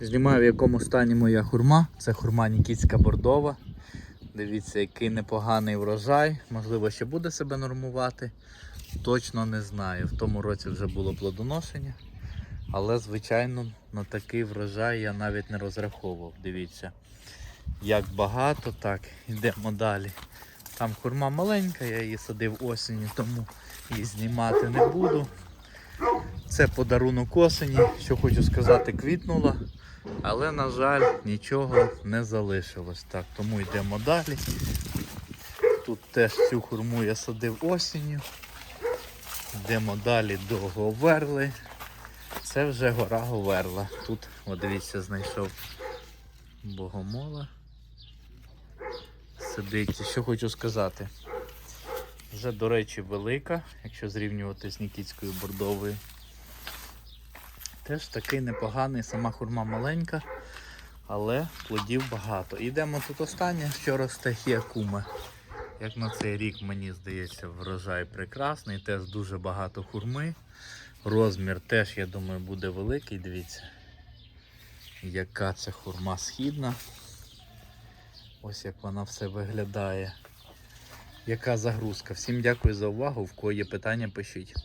Знімаю в якому стані моя хурма. Це хурма Нікітська бордова. Дивіться, який непоганий врожай. Можливо, ще буде себе нормувати. Точно не знаю. В тому році вже було плодоношення. Але, звичайно, на такий врожай я навіть не розраховував. Дивіться, як багато, так, йдемо далі. Там хурма маленька, я її садив осінню, тому її знімати не буду. Це подарунок осені, що хочу сказати, квітнула. Але, на жаль, нічого не залишилось. Так, тому йдемо далі. Тут теж цю хурму я садив осінню. Йдемо далі до Говерли. Це вже гора Говерла. Тут, от дивіться, знайшов богомола. Сидить. Що хочу сказати. Вже, до речі, велика, якщо зрівнювати з Нікітською бордовою. Теж такий непоганий, сама хурма маленька, але плодів багато. Йдемо тут останнє, що росте хіакума. Як на цей рік, мені здається, врожай прекрасний, теж дуже багато хурми. Розмір теж, я думаю, буде великий. Дивіться, яка це хурма східна. Ось як вона все виглядає. Яка загрузка. Всім дякую за увагу. В кого є питання, пишіть.